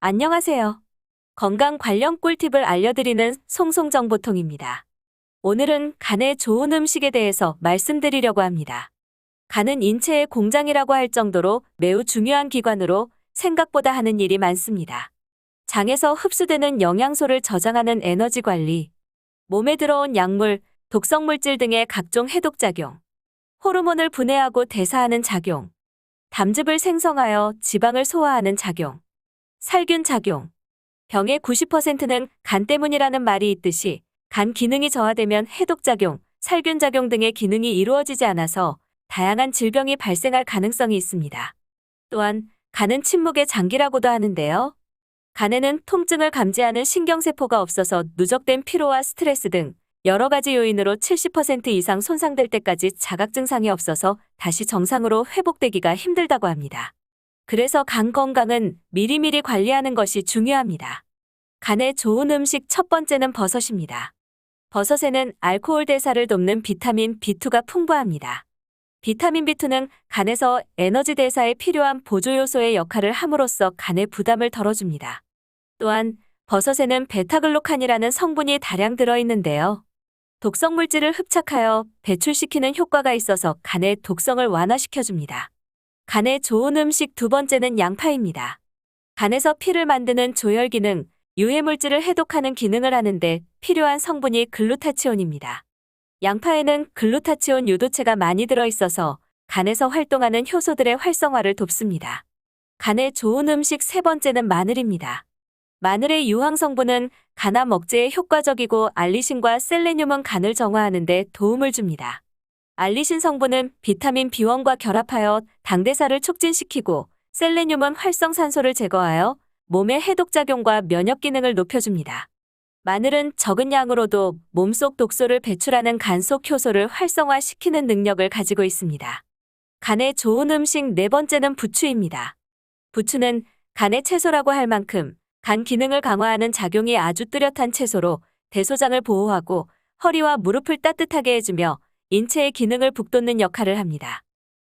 안녕하세요. 건강 관련 꿀팁을 알려드리는 송송정보통입니다. 오늘은 간에 좋은 음식에 대해서 말씀드리려고 합니다. 간은 인체의 공장이라고 할 정도로 매우 중요한 기관으로 생각보다 하는 일이 많습니다. 장에서 흡수되는 영양소를 저장하는 에너지 관리, 몸에 들어온 약물, 독성물질 등의 각종 해독작용, 호르몬을 분해하고 대사하는 작용, 담즙을 생성하여 지방을 소화하는 작용, 살균 작용. 병의 90%는 간 때문이라는 말이 있듯이 간 기능이 저하되면 해독 작용, 살균 작용 등의 기능이 이루어지지 않아서 다양한 질병이 발생할 가능성이 있습니다. 또한 간은 침묵의 장기라고도 하는데요. 간에는 통증을 감지하는 신경세포가 없어서 누적된 피로와 스트레스 등 여러 가지 요인으로 70% 이상 손상될 때까지 자각 증상이 없어서 다시 정상으로 회복되기가 힘들다고 합니다. 그래서 간 건강은 미리미리 관리하는 것이 중요합니다. 간에 좋은 음식 첫 번째는 버섯입니다. 버섯에는 알코올 대사를 돕는 비타민 B2가 풍부합니다. 비타민 B2는 간에서 에너지 대사에 필요한 보조 요소의 역할을 함으로써 간의 부담을 덜어줍니다. 또한 버섯에는 베타글루칸이라는 성분이 다량 들어있는데요. 독성 물질을 흡착하여 배출시키는 효과가 있어서 간의 독성을 완화시켜줍니다. 간에 좋은 음식 두 번째는 양파입니다. 간에서 피를 만드는 조혈 기능, 유해 물질을 해독하는 기능을 하는데 필요한 성분이 글루타치온입니다. 양파에는 글루타치온 유도체가 많이 들어있어서 간에서 활동하는 효소들의 활성화를 돕습니다. 간에 좋은 음식 세 번째는 마늘입니다. 마늘의 유황 성분은 간암 억제에 효과적이고 알리신과 셀레늄은 간을 정화하는 데 도움을 줍니다. 알리신 성분은 비타민 B1과 결합하여 당대사를 촉진시키고 셀레늄은 활성산소를 제거하여 몸의 해독작용과 면역 기능을 높여줍니다. 마늘은 적은 양으로도 몸속 독소를 배출하는 간속 효소를 활성화시키는 능력을 가지고 있습니다. 간에 좋은 음식 네 번째는 부추입니다. 부추는 간의 채소라고 할 만큼 간 기능을 강화하는 작용이 아주 뚜렷한 채소로 대소장을 보호하고 허리와 무릎을 따뜻하게 해주며 인체의 기능을 북돋는 역할을 합니다.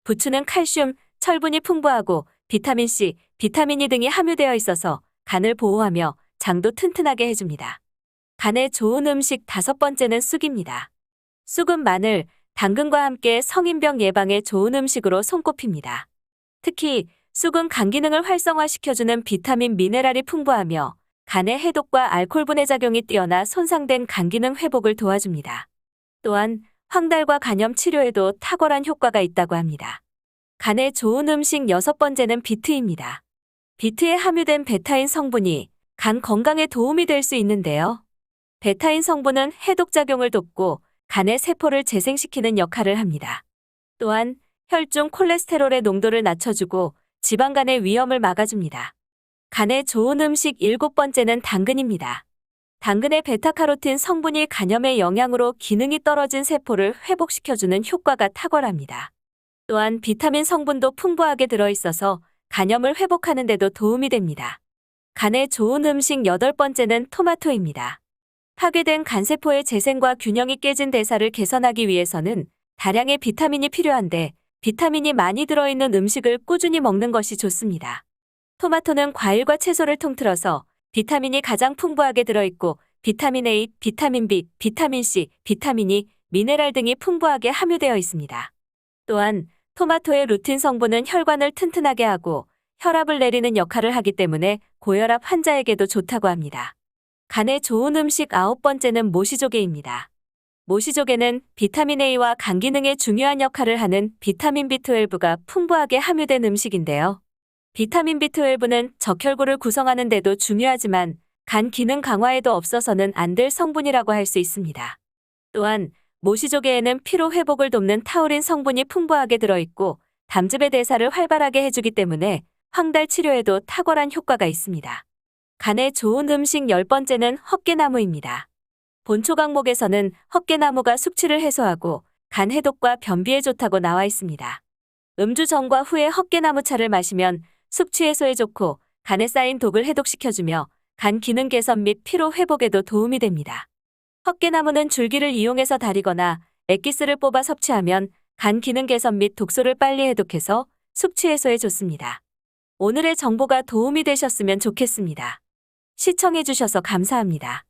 부추는 칼슘, 철분이 풍부하고 비타민C, 비타민 E 등이 함유되어 있어서 간을 보호하며 장도 튼튼하게 해줍니다. 간에 좋은 음식 다섯 번째는 쑥입니다. 쑥은 마늘, 당근과 함께 성인병 예방에 좋은 음식으로 손꼽힙니다. 특히 쑥은 간 기능을 활성화시켜주는 비타민 미네랄이 풍부하며 간의 해독과 알코올 분해 작용이 뛰어나 손상된 간 기능 회복을 도와줍니다. 또한 황달과 간염 치료에도 탁월한 효과가 있다고 합니다. 간에 좋은 음식 여섯 번째는 비트입니다. 비트에 함유된 베타인 성분이 간 건강에 도움이 될 수 있는데요. 베타인 성분은 해독작용을 돕고 간의 세포를 재생시키는 역할을 합니다. 또한 혈중 콜레스테롤의 농도를 낮춰주고 지방간의 위험을 막아줍니다. 간에 좋은 음식 일곱 번째는 당근입니다. 당근의 베타카로틴 성분이 간염의 영향으로 기능이 떨어진 세포를 회복시켜주는 효과가 탁월합니다. 또한 비타민 성분도 풍부하게 들어있어서 간염을 회복하는 데도 도움이 됩니다. 간에 좋은 음식 여덟 번째는 토마토입니다. 파괴된 간세포의 재생과 균형이 깨진 대사를 개선하기 위해서는 다량의 비타민이 필요한데 비타민이 많이 들어있는 음식을 꾸준히 먹는 것이 좋습니다. 토마토는 과일과 채소를 통틀어서 비타민이 가장 풍부하게 들어있고 비타민 A, 비타민 B, 비타민 C, 비타민 E, 미네랄 등이 풍부하게 함유되어 있습니다. 또한 토마토의 루틴 성분은 혈관을 튼튼하게 하고 혈압을 내리는 역할을 하기 때문에 고혈압 환자에게도 좋다고 합니다. 간에 좋은 음식 아홉 번째는 모시조개입니다. 모시조개는 비타민 A와 간 기능에 중요한 역할을 하는 비타민 B12가 풍부하게 함유된 음식인데요. 비타민 B12는 적혈구를 구성하는 데도 중요하지만 간 기능 강화에도 없어서는 안 될 성분이라고 할 수 있습니다. 또한 모시조개에는 피로 회복을 돕는 타우린 성분이 풍부하게 들어있고 담즙의 대사를 활발하게 해주기 때문에 황달 치료에도 탁월한 효과가 있습니다. 간에 좋은 음식 열 번째는 헛개나무입니다. 본초 강목에서는 헛개나무가 숙취를 해소하고 간 해독과 변비에 좋다고 나와 있습니다. 음주 전과 후에 헛개나무차를 마시면 숙취 해소에 좋고 간에 쌓인 독을 해독시켜주며 간 기능 개선 및 피로 회복에도 도움이 됩니다. 헛개나무는 줄기를 이용해서 다리거나 액기스를 뽑아 섭취하면 간 기능 개선 및 독소를 빨리 해독해서 숙취 해소에 좋습니다. 오늘의 정보가 도움이 되셨으면 좋겠습니다. 시청해주셔서 감사합니다.